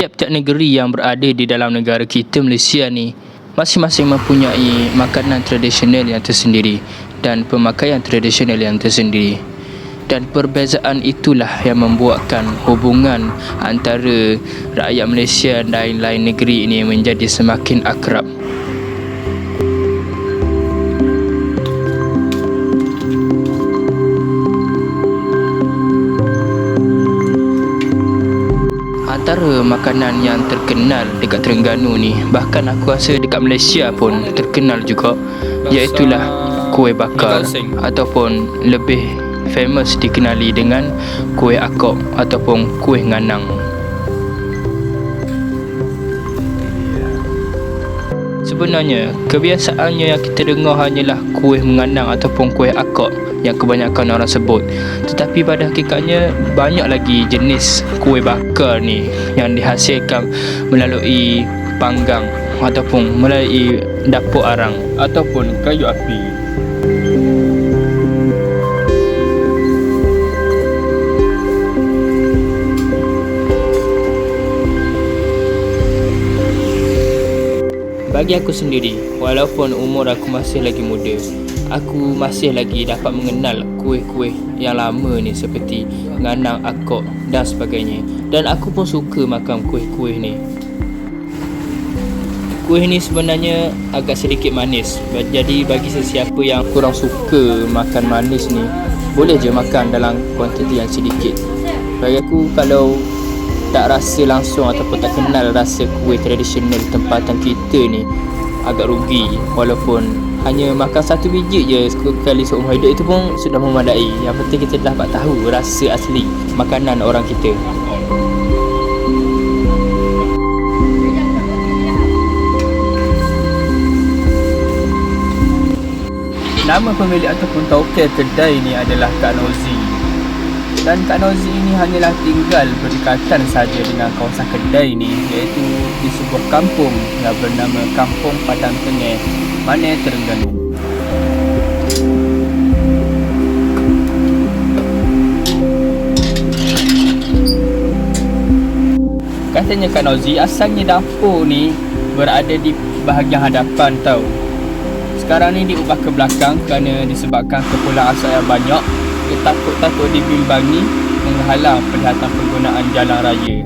tiap-tiap negeri yang berada di dalam negara kita Malaysia ni masing-masing mempunyai makanan tradisional yang tersendiri dan pemakaian tradisional yang tersendiri dan perbezaan itulah yang membuatkan hubungan antara rakyat Malaysia dan lain-lain negeri ini menjadi semakin akrab. Antara makanan yang terkenal dekat Terengganu ni Bahkan aku rasa dekat Malaysia pun terkenal juga Iaitulah kuih bakar Ataupun lebih famous dikenali dengan kuih akok Ataupun kuih nganang. Sebenarnya kebiasaannya yang kita dengar hanyalah kuih menganang ataupun kuih akok yang kebanyakan orang sebut. Tetapi pada hakikatnya banyak lagi jenis kuih bakar ni yang dihasilkan melalui panggang ataupun melalui dapur arang ataupun kayu api Bagi aku sendiri, walaupun umur aku masih lagi muda, aku masih lagi dapat mengenal kuih-kuih yang lama ni seperti nganang akok dan sebagainya. Dan aku pun suka makan kuih-kuih ni. Kuih ni sebenarnya agak sedikit manis. Jadi bagi sesiapa yang kurang suka makan manis ni boleh je makan dalam kuantiti yang sedikit. Bagi aku kalau tak rasa langsung ataupun tak kenal rasa kuih tradisional tempatan kita ni agak rugi. Walaupun hanya makan satu biji je sekali seumur hidup itu pun sudah memadai. Yang penting kita dapat tahu rasa asli makanan orang kita. Nama pemilik ataupun tauke kedai ini adalah Kak Nozi dan Kak Nozi ini hanyalah tinggal berdekatan saja dengan kawasan kedai ini iaitu di sebuah kampung yang bernama Kampung Padang Tengah mana Terengganu. Katanya Kak Nozi, asalnya dapur ni berada di bahagian hadapan tau. Sekarang ni diubah ke belakang kerana disebabkan kepulang asap yang banyak. Takut-takut dibimbangi menghalang perlihatan penggunaan jalan raya.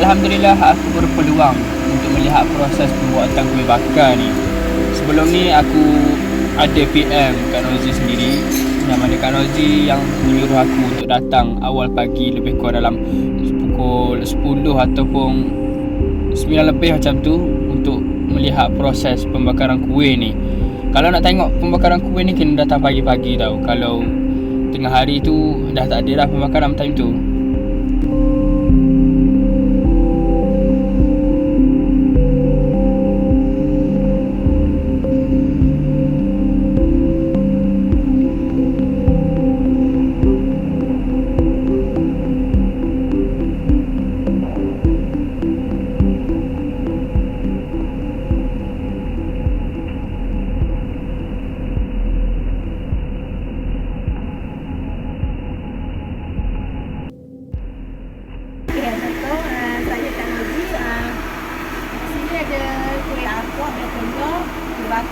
Alhamdulillah aku berpeluang untuk melihat proses pembuatan kuih bakar ni. Sebelum ni aku ada PM Kak Nozi sendiri yang mana Kak yang menyuruh aku untuk datang awal pagi lebih kurang dalam pukul 10 ataupun 9 lebih macam tu untuk melihat proses pembakaran kuih ni. Kalau nak tengok pembakaran kuih ni kena datang pagi-pagi tau. Kalau tengah hari tu dah tak ada dah pembakaran time tu.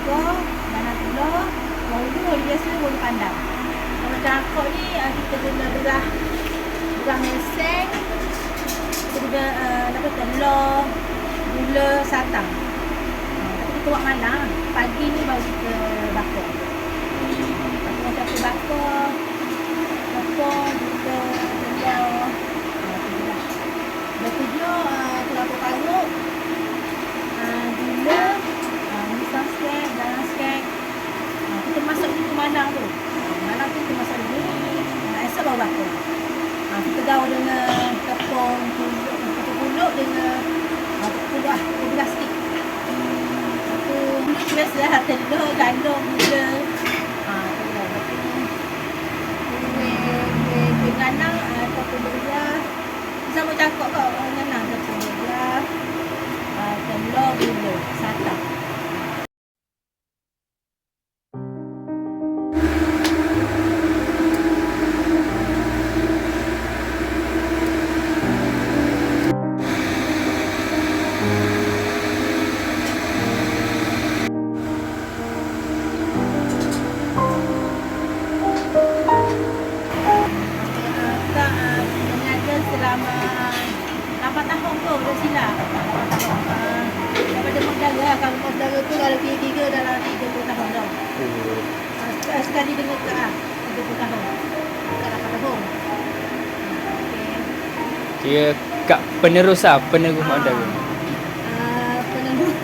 Bakar, dalam telur, bolu dia biasa bolu pandang. Kalau cakok ni uh, kita guna beras beras meseng, kita guna uh, apa telur, gula, satang. Tapi kita buat malam, pagi ni baru kita bakar. Pagi macam kita bakar, bakar, gandum gula. Nganang ataupun beriah Sama cakap kau Nganang ataupun beriah Temlor gula Satah Ah, Sekali dengan ke ah, 30 tahun. Bukan 8 tahun. Okey. Kira kak penerus lah, penerus modal tu. Ah, penerus.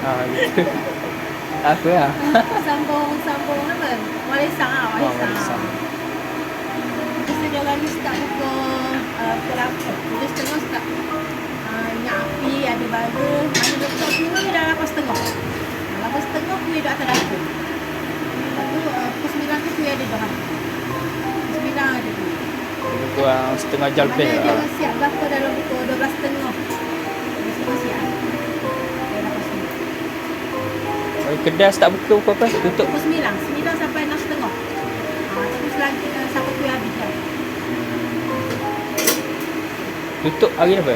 Ha, gitu. Apa lah? sambung sambung apa? Warisan ah, Oh, warisan. warisan. Kita dia orang ni start pukul uh, pukul apa? Pukul setengah start. Uh, minyak api, ada bara. Mana betul kuih dah lapan setengah. Uh, lapan setengah kuih dah atas dapur. Kurang setengah jam lebih dia lah. orang siap berapa dalam pukul dua belas setengah. Dia semua siap. Dia lapan setengah. Oh, kedai start buka pukul apa? Tutup. Pukul sembilan. Sembilan sampai enam setengah. Uh, tapi selagi uh, sampai kuih habis dah. Tutup hari apa?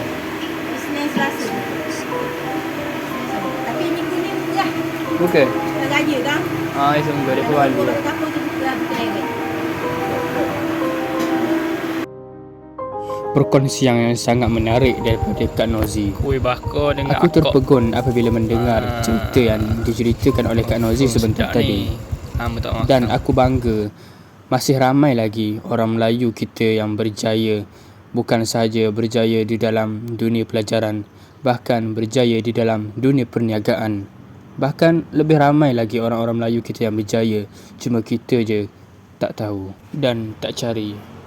Senin Selasa. Tapi minggu ni. Buka? Dah raya kan? Ah, itu semua dia keluar Perkongsian yang sangat menarik daripada Kak Nozi. Kuih bakar dengan Aku terpegun apabila mendengar Ah. cerita yang diceritakan oleh Kak Nozi sebentar tadi. Ha. Dan aku bangga masih ramai lagi orang Melayu kita yang berjaya bukan sahaja berjaya di dalam dunia pelajaran bahkan berjaya di dalam dunia perniagaan. Bahkan lebih ramai lagi orang-orang Melayu kita yang berjaya cuma kita je tak tahu dan tak cari